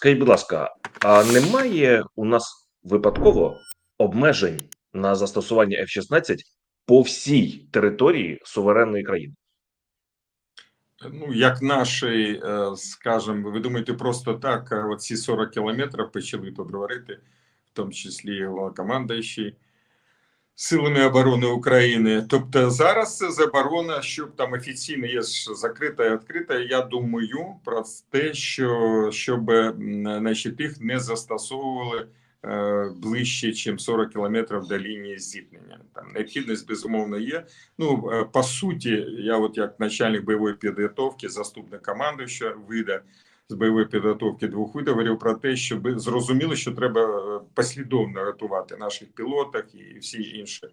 Скажіть, будь ласка, а немає у нас випадково обмежень на застосування F-16 по всій території суверенної країни? Ну, як наші, е, скажімо, ви думаєте, просто так, е, оці 40 кілометрів почали тут говорити, в тому числі головнокомандуючий Силами оборони України. Тобто зараз це заборона, щоб там офіційно є закрита і відкрита. Я думаю про те, що щоб значить, їх не застосовували е, ближче, ніж 40 кілометрів до лінії зіткнення. Там необхідність безумовно є. Ну е, по суті, я, от як начальник бойової підготовки, заступник командуючого вида з бойової підготовки двох видів, про те, щоб зрозуміли, що треба е, послідовно готувати наших пілотах і всі інші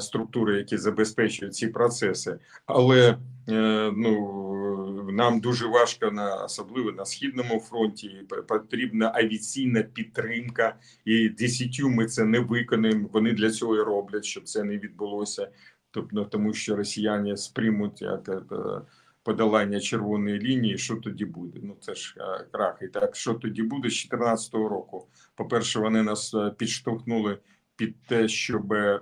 структури, які забезпечують ці процеси. Але е, ну нам дуже важко на особливо на східному фронті. Потрібна авіаційна підтримка, і десятью ми це не виконаємо. Вони для цього і роблять, щоб це не відбулося. Тобто, тому що росіяни сприймуть як е, подолання червоної лінії. Що тоді буде? Ну це ж е, крах. І так, що тоді буде з 2014 року? По-перше, вони нас е, підштовхнули під те, щоб е,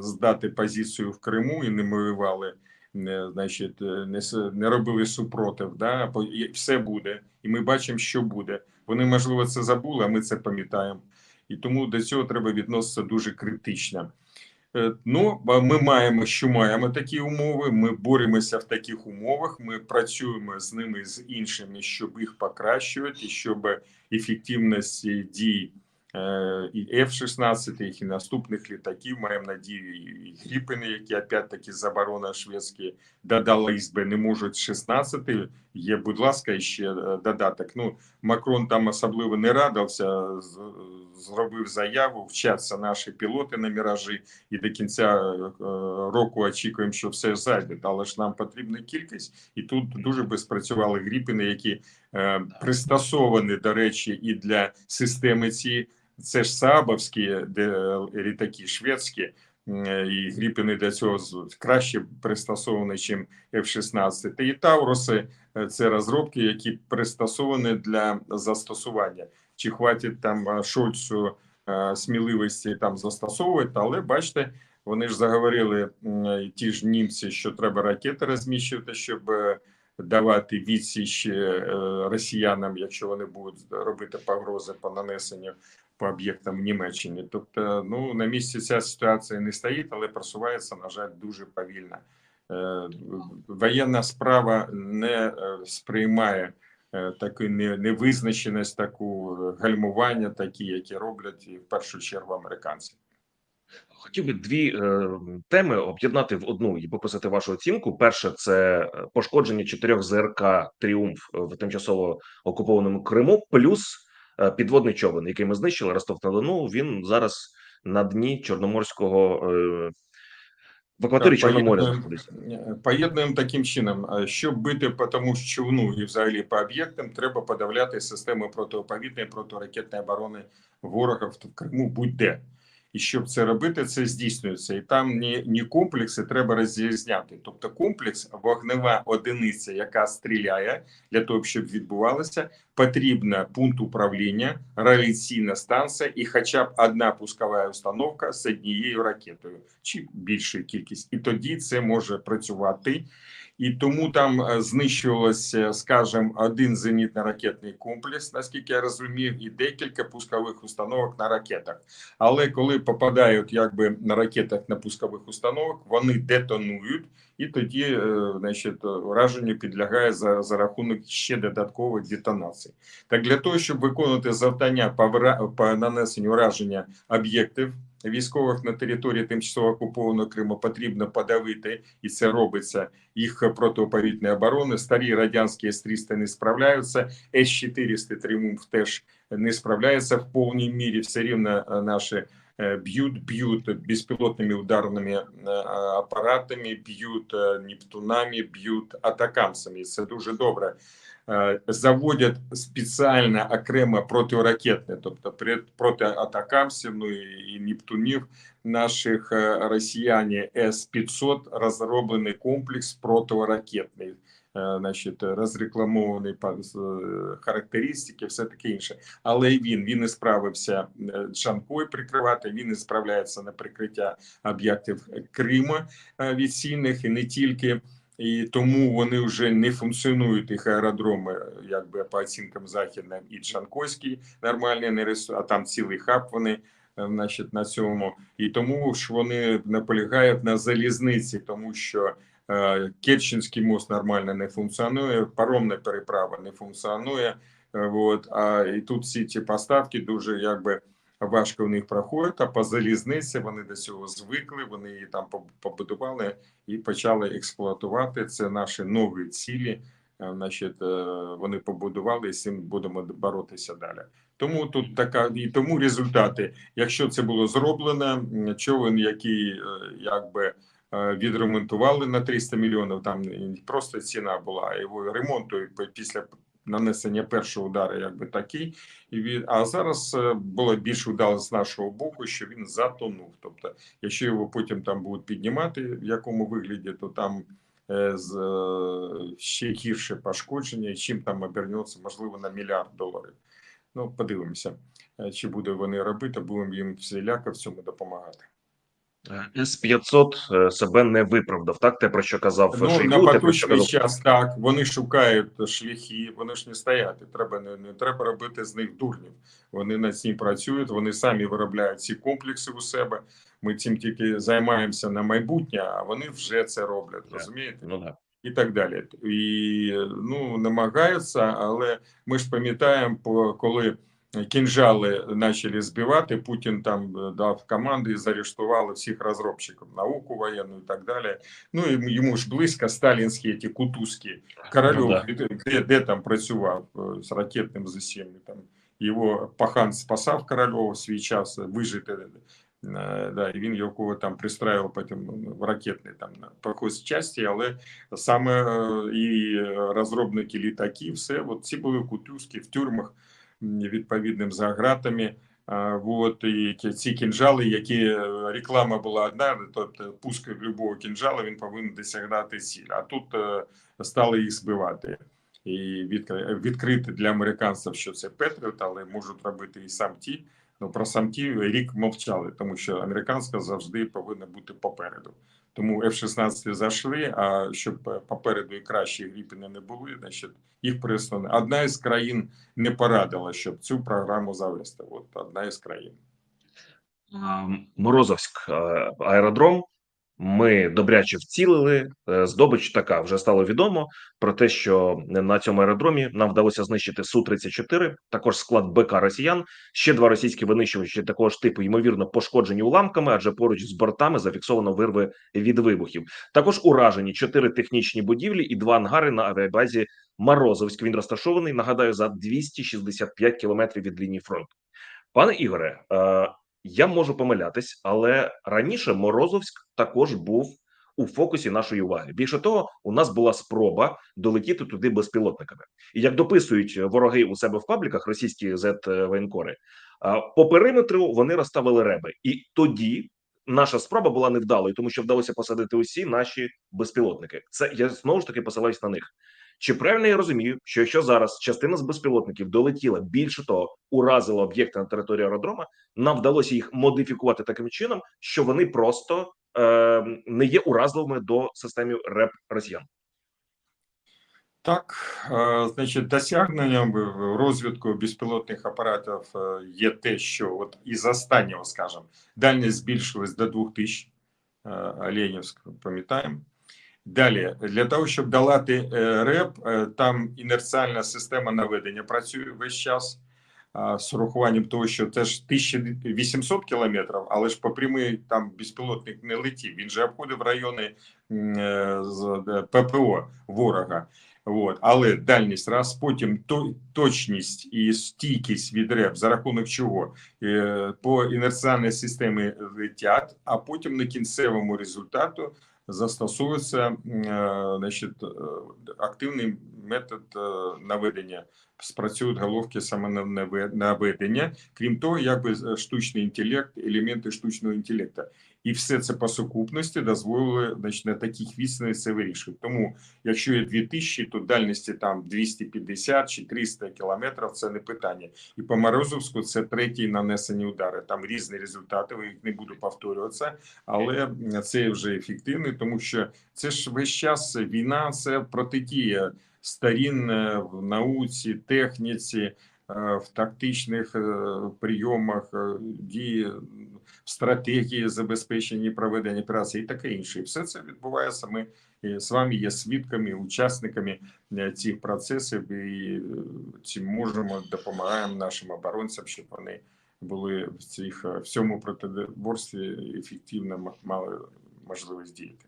здати позицію в Криму і не воювали. Не, значить, не, не робили супротив, да, все буде, і ми бачимо, що буде. Вони, можливо, це забули, а ми це пам'ятаємо. І тому до цього треба відноситися дуже критично. Ну, ми маємо, що маємо такі умови. Ми боремося в таких умовах. Ми працюємо з ними з іншими, щоб їх покращувати, щоб ефективність дій е, і F-16, і наступних літаків. Маємо надію, і Гріпини, які опять-таки заборона шведські додались би, не можуть 16. Є, будь ласка, ще е, додаток. Ну, Макрон там особливо не радився, зробив заяву, вчаться наші пілоти на міражі, і до кінця е, року очікуємо, що все зайде. Але ж нам потрібна кількість, і тут дуже би спрацювали гріпини, які е, пристосовані, до речі, і для системи ці. Це ж Саабовські де літаки шведські, і гріпини для цього краще пристосовані, ніж F-16. І Тауруси е, це розробки, які пристосовані для застосування. Чи хватить там е, Шольцу е, сміливості там застосовувати, але бачите, вони ж заговорили ті ж німці, що треба ракети розміщувати, щоб е, давати відсіч е, росіянам, якщо вони будуть робити погрози по нанесенню по об'єктам в Німеччині. Тобто, ну на місці ця ситуація не стоїть, але просувається, на жаль, дуже повільно. Е, Воєнна справа не е, сприймає е, таку не- невизначеність, таку е, гальмування, такі, які роблять і в першу чергу американці. Хотів би дві е, теми об'єднати в одну і попросити вашу оцінку. Перше це е, пошкодження чотирьох ЗРК Тріумф в тимчасово окупованому Криму, плюс е, підводний човен, який ми знищили Ростов на Дону. Він зараз на дні Чорноморського е, в акваторії Чорноморя знаходиться. Е, Поєднуємо таким чином, щоб бити по тому ж човну і взагалі по об'єктам, треба подавляти системи протиповітряної протиракетної оборони ворога в Криму будь-де. І щоб це робити, це здійснюється. І там не, не комплекси треба розрізняти. Тобто комплекс вогнева одиниця, яка стріляє для того, щоб відбувалося, потрібна пункт управління, реаліційна станція і хоча б одна пускова установка з однією ракетою чи більша кількість, і тоді це може працювати. І тому там е, знищувалося, скажімо, один зенітно-ракетний комплекс, наскільки я розумів, і декілька пускових установок на ракетах. Але коли попадають якби на ракетах на пускових установок, вони детонують, і тоді, е, значить, ураженню підлягає за, за рахунок ще додаткових детонацій. Так для того, щоб виконувати завдання по, по нанесенню ураження об'єктів військових на території тимчасово окупованого Криму, потрібно подавити, і це робиться їх протиповітряної оборони. Старі радянські С-300 не справляються, С-400 Тріумф теж не справляється в повній мірі. Все рівно е, наші е, б'ють, б'ють безпілотними ударними е, апаратами, б'ють нептунами, б'ють атакамсами. І Це дуже добре. Е, Заводять спеціально окремо протиракетне, тобто проти атакамсів, ну і, і нептунів наших е, росіяні С-500 розроблений комплекс протиракетний. значить, розрекламований е, характеристики, все таке інше. Але й він він не справився е, Джанкой прикривати. Він не справляється на прикриття об'єктів Криму е, від сильних і не тільки. І тому вони вже не функціонують їх аеродроми, якби по оцінкам західним і Джанкойський нормальний не ресурс, а там цілий хаб вони е, значить, на цьому. І тому ж вони наполягають на залізниці, тому що е, Керченський мост нормально не функціонує, паромна переправа не функціонує. е, От, а і тут всі ці поставки дуже якби важко в них проходять, а по залізниці вони до цього звикли, вони її там побудували і почали експлуатувати. Це наші нові цілі. Е, Значить, е, вони побудували і з цим будемо боротися далі. Тому тут така і тому результати. Якщо це було зроблено, човен, який е, якби відремонтували на 300 мільйонів, там просто ціна була, його ремонту після нанесення першого удару, якби такий. І від а зараз е, було більш вдало з нашого боку, що він затонув. Тобто, якщо його потім там будуть піднімати, в якому вигляді, то там е, з е, ще гірше пошкодження, чим там обернеться, можливо, на мільярд доларів. Ну, подивимося, чи буде вони робити, будемо їм всіляко в цьому допомагати. С 500 себе не виправдав. Так, те про що казав Ну, Шойгу, на поточний казав час так, вони шукають шляхи, вони ж не стоять. Треба не, не треба робити з них дурнів. Вони над цим працюють, вони самі виробляють ці комплекси у себе. Ми цим тільки займаємося на майбутнє, а вони вже це роблять. Розумієте? Ну да. і так далі. І ну намагаються, але ми ж пам'ятаємо, коли кінжали почали збивати, Путін там е, дав команди і заарештували всіх розробників, науку воєнну і так далі. Ну і йому ж близько сталінські ті кутузькі Корольов, Ну, да. де, де, там працював з ракетним ЗСІМ, там його пахан спасав Корольова свій час вижити. е, Да, і він його там пристраїв потім в ракетний там якоїсь часті, але саме і розробники літаків, все от ці були кутузки в тюрмах відповідним за гратами. Вот і ці кінжали, які е, реклама була одна, тобто пуск любого кінжала він повинен досягати ціль. А тут е, стали їх збивати. І відкри- відкрити для американців, що це Петріот, але можуть робити і сам ті. Ну про самтів рік мовчали, тому що американська завжди повинна бути попереду. Тому F-16 зайшли. А щоб е, попереду і кращі гріпи не були, значить їх прислали. Одна із країн не порадила, щоб цю програму завести. От одна із країн. Морозовськ е, аеродром. Ми добряче вцілили. Е, Здобич така вже стало відомо про те, що на цьому аеродромі нам вдалося знищити су 34 також склад БК Росіян. Ще два російські винищувачі такого ж типу, ймовірно, пошкоджені уламками, адже поруч з бортами зафіксовано вирви від вибухів. Також уражені чотири технічні будівлі і два ангари на авіабазі Морозовськ. Він розташований. Нагадаю, за 265 кілометрів від лінії фронту. Пане Ігоре, е, я можу помилятись, але раніше Морозовськ також був у фокусі нашої уваги. Більше того, у нас була спроба долетіти туди безпілотниками. І як дописують вороги у себе в пабліках, російські z воєнкори, по периметру вони розставили реби, і тоді. Наша спроба була невдалою, тому що вдалося посадити усі наші безпілотники. Це я знову ж таки посилаюсь на них. Чи правильно я розумію, що якщо зараз частина з безпілотників долетіла більше того, уразила об'єкти на території аеродрома, нам вдалося їх модифікувати таким чином, що вони просто е, не є уразливими до системи РЕП росіян. Так, е, значить, досягненням розвитку безпілотних апаратів е, є те, що от із останнього, скажімо, дальність збільшилась до 2000, е, Оленівськ, пам'ятаємо. Далі, для того, щоб долати е, РЕП, е, там інерціальна система наведення працює весь час. З урахуванням того, що це ж 1800 кілометрів, але ж по прямій там безпілотник не летів. Він же обходив райони е, з ППО ворога. От. Але дальність раз, потім то, точність і стійкість від РЕП, за рахунок чого по інерціальній системі летять, а потім на кінцевому результату застосовується м, е, значить, е, активний метод е, наведення. Спрацюють головки саме на наведення. Крім того, якби штучний інтелект, елементи штучного інтелекту. І все це по сукупності дозволило значить, на таких відстанях це вирішити. Тому, якщо є 2000, то дальності там 250 чи 300 кілометрів це не питання. І по Морозовську це третій нанесені удари. Там різні результати, я їх не буду повторюватися, але це вже ефективно, тому що це ж весь час війна, це протидія сторін е, в науці, техніці, е, в тактичних е, прийомах, дії стратегії забезпечення проведення операцій і таке інше. І все це відбувається. Ми е, з вами є свідками, учасниками е, цих процесів і е, цим можемо допомагаємо нашим оборонцям, щоб вони були в цих в цьому протидворстві ефективно мали можливість діяти.